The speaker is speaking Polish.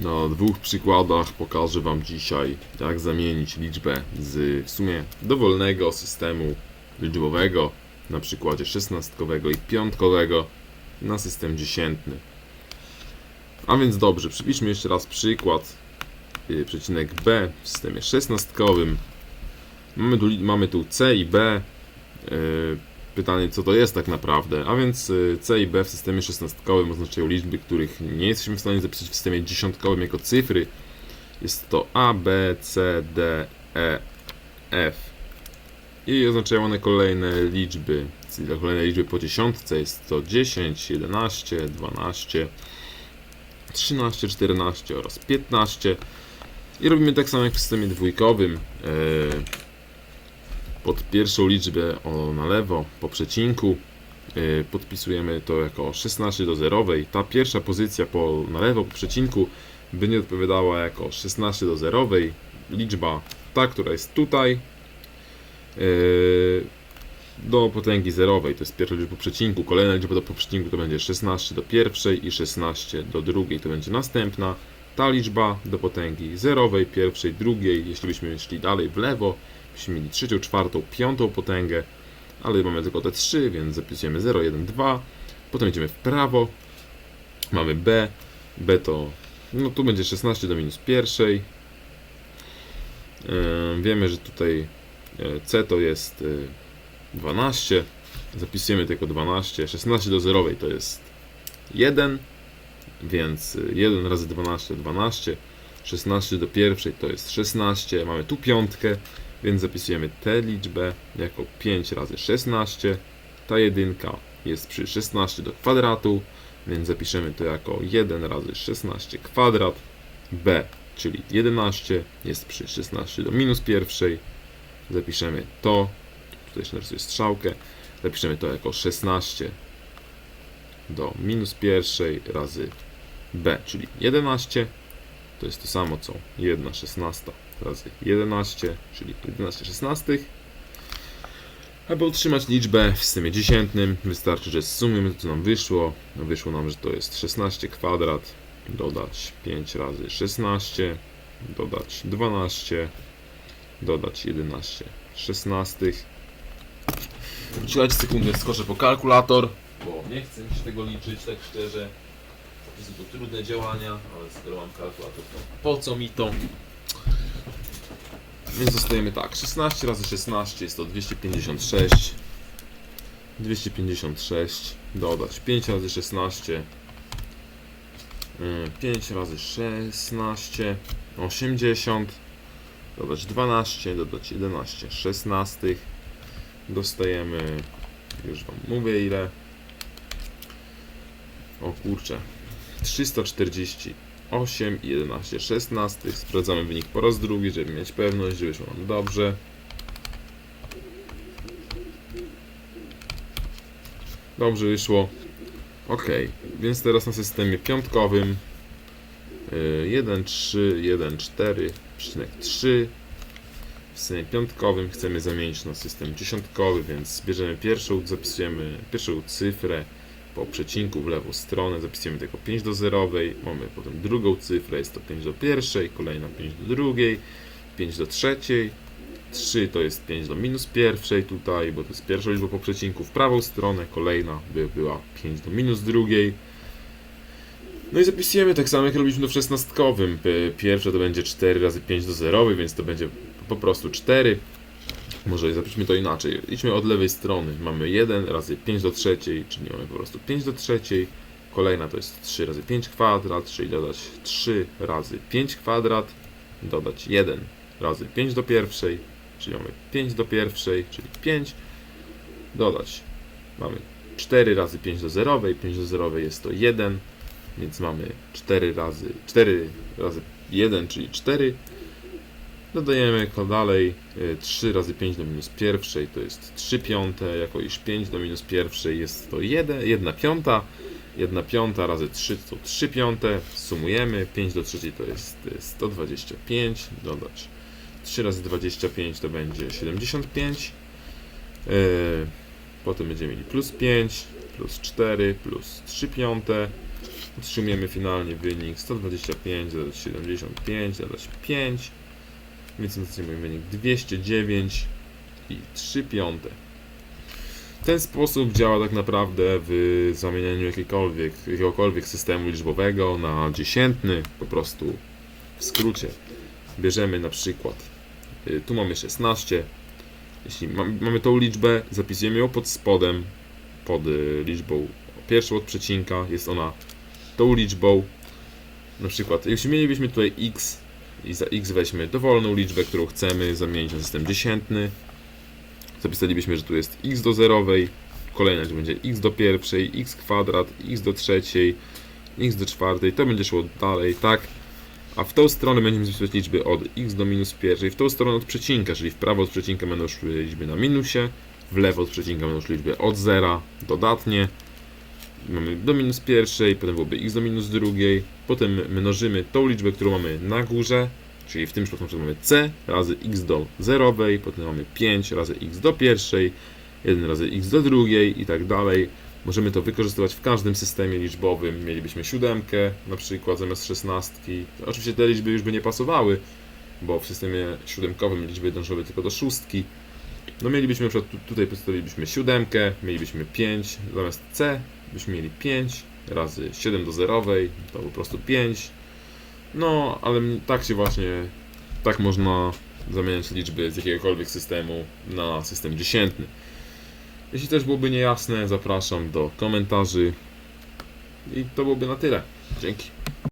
Na dwóch przykładach pokażę Wam dzisiaj, jak zamienić liczbę z w sumie dowolnego systemu liczbowego, na przykładzie szesnastkowego i piątkowego, na system dziesiętny. A więc dobrze, przypiszmy jeszcze raz przykład. Yy, Przecinek B w systemie szesnastkowym. Mamy tu, mamy tu C i B. Yy, Pytanie, co to jest tak naprawdę? A więc y, C i B w systemie szesnastkowym oznaczają liczby, których nie jesteśmy w stanie zapisać w systemie dziesiątkowym jako cyfry. Jest to A, B, C, D, E, F. I oznaczają one kolejne liczby. Czyli kolejne liczby po dziesiątce jest to 10, 11, 12, 13, 14 oraz 15. I robimy tak samo jak w systemie dwójkowym. Yy, pod pierwszą liczbę o, na lewo po przecinku yy, podpisujemy to jako 16 do zerowej. Ta pierwsza pozycja po, na lewo po przecinku będzie odpowiadała jako 16 do zerowej. Liczba ta, która jest tutaj yy, do potęgi zerowej, to jest pierwsza liczba po przecinku. Kolejna liczba do przecinku to będzie 16 do pierwszej i 16 do drugiej, to będzie następna. Ta liczba do potęgi zerowej, pierwszej, drugiej, jeśli byśmy szli dalej w lewo, byśmy mieli trzecią, czwartą, piątą potęgę, ale mamy tylko te trzy, więc zapisujemy 0, 1, 2. Potem idziemy w prawo, mamy B, B to, no tu będzie 16 do minus pierwszej. Wiemy, że tutaj yy, C to jest yy, 12, zapisujemy tylko 12, 16 do zerowej to jest 1, więc y, 1 razy 12 12, 16 do pierwszej to jest 16, mamy tu piątkę, więc zapisujemy tę liczbę jako 5 razy 16. Ta jedynka jest przy 16 do kwadratu, więc zapiszemy to jako 1 razy 16 kwadrat. B, czyli 11 jest przy 16 do minus pierwszej. Zapiszemy to, tutaj jeszcze narysuję strzałkę, zapiszemy to jako 16 do minus pierwszej razy B, czyli 11. To jest to samo co 1 szesnasta razy 11, czyli 11 szesnastych. Aby utrzymać liczbę w systemie dziesiętnym, wystarczy, że zsumujemy to, co nam wyszło. No, Wyszło nam, że to jest 16 kwadrat, dodać 5 razy 16, dodać 12, dodać 11 szesnastych. Czekajcie sekundę, skoczę po kalkulator, bo nie chcę mi się tego liczyć, tak szczerze. Są to trudne działania, ale skoro mam kalkulator, to po co mi to? Więc dostajemy tak, 16 razy 16 jest to 256. 256 dodać 5 razy 16 5 mm, razy 16 80 dodać 12 dodać 11 16 dostajemy już wam mówię ile. O kurczę 340 8, 11, 16. Sprawdzamy wynik po raz drugi, żeby mieć pewność, że wyszło nam dobrze. Dobrze wyszło. Ok, więc teraz na systemie piątkowym 1, 3, 1, 4, 3 w systemie piątkowym chcemy zamienić na system dziesiątkowy, więc bierzemy pierwszą, zapisujemy pierwszą cyfrę po przecinku w lewą stronę, zapisujemy tylko 5 do zerowej, mamy potem drugą cyfrę, jest to 5 do pierwszej, kolejna 5 do drugiej, 5 do trzeciej, 3 to jest 5 do minus pierwszej tutaj, bo to jest pierwsza liczba po przecinku w prawą stronę, kolejna by była 5 do minus drugiej. No i zapisujemy tak samo jak robiliśmy w szesnastkowym. Pierwsze to będzie 4 razy 5 do zerowej, więc to będzie po prostu 4. Może zapiszmy to inaczej. Idźmy od lewej strony. Mamy 1 razy 5 do trzeciej, czyli mamy po prostu 5 do trzeciej. Kolejna to jest 3 razy 5 kwadrat, czyli dodać 3 razy 5 kwadrat, dodać 1 razy 5 do pierwszej, czyli mamy 5 do pierwszej, czyli 5, dodać. Mamy 4 razy 5 do zerowej, 5 do zerowej jest to 1, więc mamy 4 razy 4 razy 1, czyli 4. Dodajemy ko- dalej y, 3 razy 5 do minus pierwszej to jest 3 piąte, jako iż 5 do minus pierwszej jest to 1, 1 piąta, 1 piąta razy 3 to 3 piąte, sumujemy, 5 do trzeciej to jest y, 125, dodać 3 razy 25 to będzie 75, y, potem będziemy mieli plus 5, plus 4, plus 3 piąte, otrzymujemy finalnie wynik 125, dodać 75, dodać 5, więc otrzymujemy wynik 209 i 3 piąte. Ten sposób działa tak naprawdę w zamienianiu jakiejkolwiek, jakiegokolwiek systemu liczbowego na dziesiętny, po prostu w skrócie. Bierzemy na przykład, y, tu mamy 16, jeśli mam- mamy tą liczbę, zapisujemy ją pod spodem, pod y, liczbą pierwszą od przecinka, jest ona tą liczbą. Na przykład, jeśli mielibyśmy tutaj x i za x weźmy dowolną liczbę, którą chcemy zamienić na system dziesiętny, zapisalibyśmy, że tu jest x do zerowej, kolejna to będzie x do pierwszej, x kwadrat, x do trzeciej, x do czwartej, to będzie szło dalej, tak? A w tą stronę będziemy zapisywać liczby od x do minus pierwszej, w tą stronę od przecinka, czyli w prawo od przecinka będą szły liczby na minusie, w lewo od przecinka będą szły liczby od zera dodatnie, mamy do minus pierwszej, potem byłoby x do minus drugiej, potem mnożymy tą liczbę, którą mamy na górze, czyli w tym przypadku mamy c razy x do zerowej, potem mamy 5 razy x do pierwszej, 1 razy x do drugiej i tak dalej. Możemy to wykorzystywać w każdym systemie liczbowym. Mielibyśmy siódemkę na przykład zamiast szesnastki. Oczywiście te liczby już by nie pasowały, bo w systemie siódemkowym liczby dążyły tylko do szóstki. No mielibyśmy na tutaj postawilibyśmy siódemkę, mielibyśmy 5, zamiast c byśmy mieli 5 razy 7 do zerowej, to po prostu 5. No, ale tak się właśnie, tak można zamieniać liczby z jakiegokolwiek systemu na system dziesiętny. Jeśli też byłoby niejasne, zapraszam do komentarzy. I to byłoby na tyle. Dzięki.